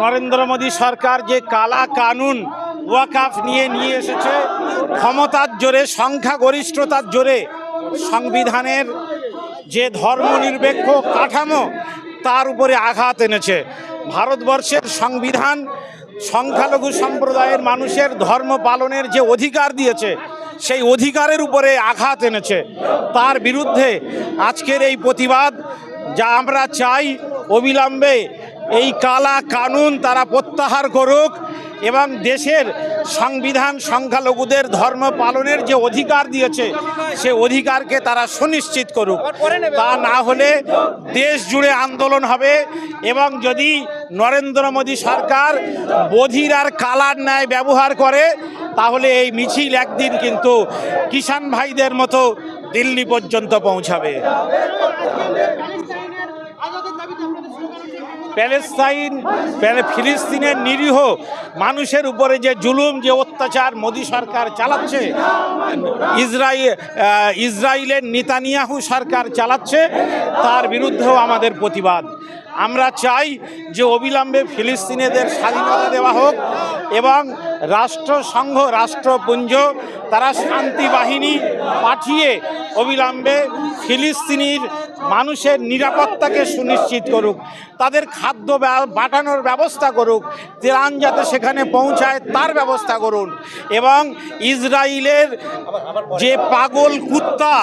নরেন্দ্র মোদী সরকার যে কালা কানুন ওয়াকাফ নিয়ে নিয়ে এসেছে, ক্ষমতার জোরে, সংখ্যাগরিষ্ঠতার জোরে, সংবিধানের যে ধর্মনিরপেক্ষ কাঠামো, তার উপরে আঘাত এনেছে। ভারতবর্ষের সংবিধান সংখ্যালঘু সম্প্রদায়ের মানুষের ধর্ম পালনের যে অধিকার দিয়েছে, সেই অধিকারের উপরে আঘাত এনেছে। তার বিরুদ্ধে আজকের এই প্রতিবাদ যা আমরা চাই অবিলম্বে এই কালা কানুন তারা প্রত্যাহার করুক এবং দেশের সংবিধান সংখ্যালঘুদের ধর্ম পালনের যে অধিকার দিয়েছে, সে অধিকারকে তারা সুনিশ্চিত করুক। তা না হলে দেশ জুড়ে আন্দোলন হবে এবং যদি নরেন্দ্র মোদী সরকার বধির আর কালার ন্যায় ব্যবহার করে, তাহলে এই মিছিল একদিন কিন্তু কিষাণ ভাইদের মতো দিল্লি পর্যন্ত পৌঁছাবে। প্যালেস্তাইন, প্যালে- ফিলিস্তিনের নিরীহ মানুষের উপরে যে জুলুম, যে অত্যাচার মোদী সরকার চালাচ্ছে ইসরায়েল ইসরায়েলের নেতানিয়াহু সরকার চালাচ্ছে, তার বিরুদ্ধেও আমাদের প্রতিবাদ। আমরা চাই যে অবিলম্বে ফিলিস্তিনিদের স্বাধীনতা দেওয়া হোক এবং রাষ্ট্রসংঘ, রাষ্ট্রপুঞ্জ, তারা শান্তি বাহিনী পাঠিয়ে অবিলম্বে ফিলিস্তিনির মানুষের নিরাপত্তাকে সুনিশ্চিত করুক। তাদের খাদ্য বাটানোর ব্যবস্থা করুক ত্রাণ যাতে সেখানে পৌঁছায় তার ব্যবস্থা করুন। এবং ইসরায়েলের যে পাগল কুত্তা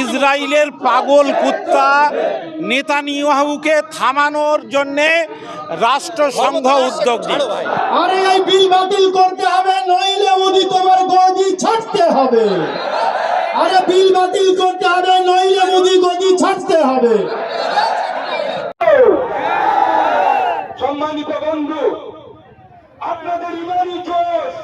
ইসরায়েলের পাগল কুত্তা নেতানিয়াহুকে থামানোর জন্যে রাষ্ট্রসংঘ উদ্যোগ আরে বিল বাতিল করতে হবে, নইলে মোদি তোমার গদি ছাড়তে হবে। আরে বিল বাতিল করতে হবে, নইলে মোদি গদি ছাড়তে হবে। বন্ধু আপনাদের ইমানি জোশ।